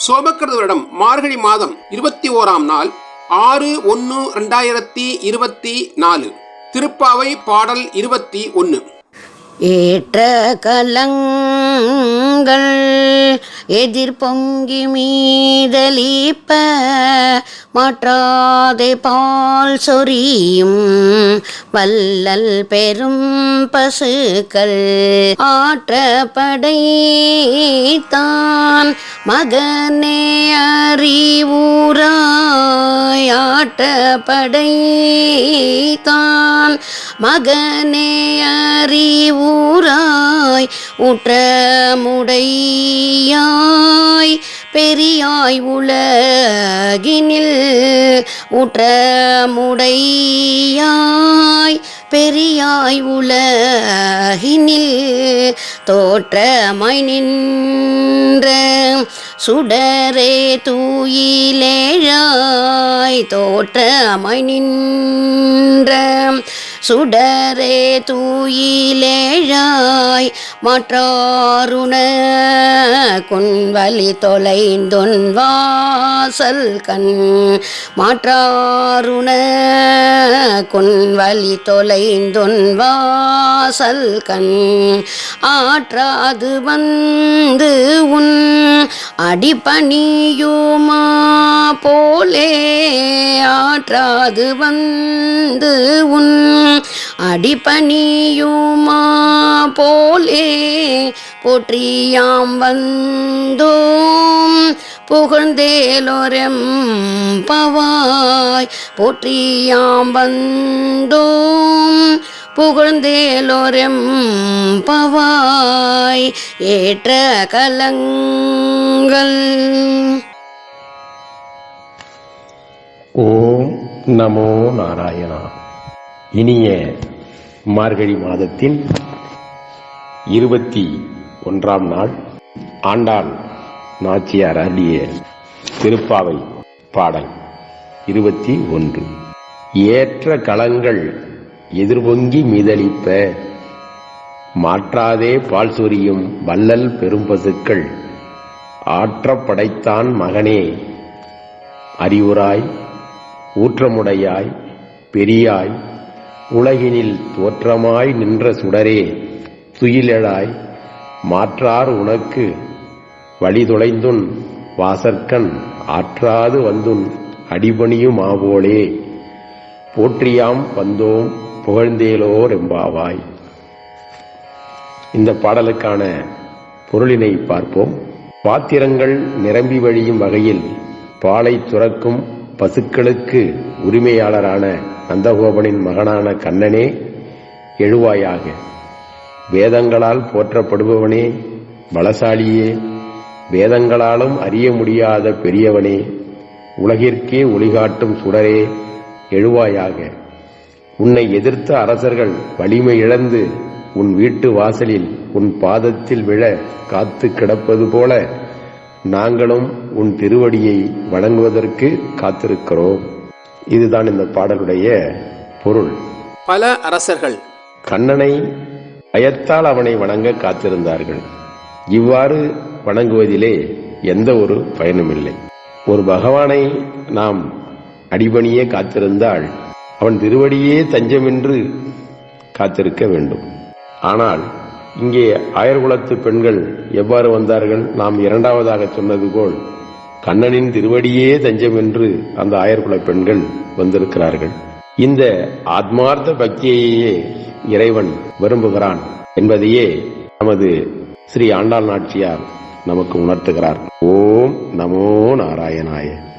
சோபக்கிருத வருடம் மார்கழி மாதம் இருபத்தி ஓராம் நாள் ஆறு ஒன்று ரெண்டாயிரத்தி இருபத்தி நாலு. திருப்பாவை பாடல் இருபத்தி ஒன்று ஏற்ற கலங்கள் எதிர்பொங்கி மீதலிப்ப மாற்றாதே பால் சொரியும் வல்லல் பெரும் பசுக்கள். ஆற்றப்படைத்தான் மகனே அறிவுராய் ஆட்டப்படைத்தான் மகனே அறிவுராய் ஊற்றமுடையாய் பெரியாய் உலகினில் ஊற்றமுடையாய். பெரியாய் உலகினில் தோற்றமாய் நின்ற சுடரே தூயிலேழாய். தோற்றமாய் நின்ற சுடரே தூயிலேழாய். மாற்றாருண குன்வலி தொலைந்தொன் வாசல் கண் மாற்றாருண குன்வலி தொலைந்தொன் வாசல் கண் ஆற்றாது வந்து உன் அடிப்பணியுமா போலே ஆற்றாது வந்து உன் அடிப்பணியுமா போலே போற்றியாம் வந்தோம். புகழ்ந்தேலோரம் பவாய். போற்றியாம் வந்தோம். புகழ்ந்தேலோரம் பவாய். ஏற்ற கலங்கள். ஓம் நமோ நாராயணா. இனிய மார்கழி மாதத்தின் இருபத்தி ஒன்றாம் நாள் ஆண்டாள் நாச்சியார் அருளிய திருப்பாவை பாடல் இருபத்தி ஒன்று. ஏற்ற களங்கள் எதிர்பொங்கி மீதளிப்ப மாற்றாதே பால் சொரியும் வள்ளல் பெரும்பசுக்கள் ஆற்றப் படைத்தான் மகனே அறிவுராய் ஊற்றமுடையாய் பெரியாய் உலகினில் தோற்றமாய் நின்ற சுடரே துயிலழாய் மாற்றார் உனக்கு. வழிதுளைந்துன் வாசற்கண் ஆற்றாது வந்துன் அடிபணியுமாவோளே போற்றியாம் வந்தோம் புகழ்ந்தேலோர் எம்பாவாய். இந்த பாடலுக்கான பொருளினை பார்ப்போம். பாத்திரங்கள் நிரம்பி வழியும் வகையில் பாலை துறக்கும் பசுக்களுக்கு உரிமையாளரான நந்தகோபனின் மகனான கண்ணனே எழுவாயாக. வேதங்களால் போற்றப்படுபவனே பலசாலியே. வேதங்களாலும் அறிய முடியாத பெரியவனே உலகிற்கே ஒளிகாட்டும் சுடரே எழுவாயாக. உன்னை எதிர்த்த அரசர்கள் வலிமை இழந்து உன் வீட்டு வாசலில் உன் பாதத்தில் விழ காத்து கிடப்பது போல நாங்களும் உன் திருவடியை வணங்குவதற்கு காத்திருக்கிறோம். இதுதான் இந்த பாடலுடைய பொருள். பல அரசர்கள் கண்ணனை பயத்தால் அவனை வணங்க காத்திருந்தார்கள். இவ்வாறு வணங்குவதிலே எந்த ஒரு பயனும் இல்லை. ஒரு பகவானை நாம் அடிபணியே காத்திருந்தால் அவன் திருவடியே தஞ்சமென்று காத்திருக்க வேண்டும். ஆனால் இங்கே ஆயர்குலத்து பெண்கள் எவ்வாறு வந்தார்கள்? நாம் இரண்டாவதாக சொன்னது போல் கண்ணனின் திருவடியே தஞ்சம் என்று அந்த ஆயர்குல பெண்கள் வந்திருக்கிறார்கள். இந்த ஆத்மார்த்த பக்தியையே இறைவன் விரும்புகிறான் என்பதையே நமது ஸ்ரீ ஆண்டாள் நாச்சியார் நமக்கு உணர்த்துகிறார். ஓம் நமோ நாராயணாய.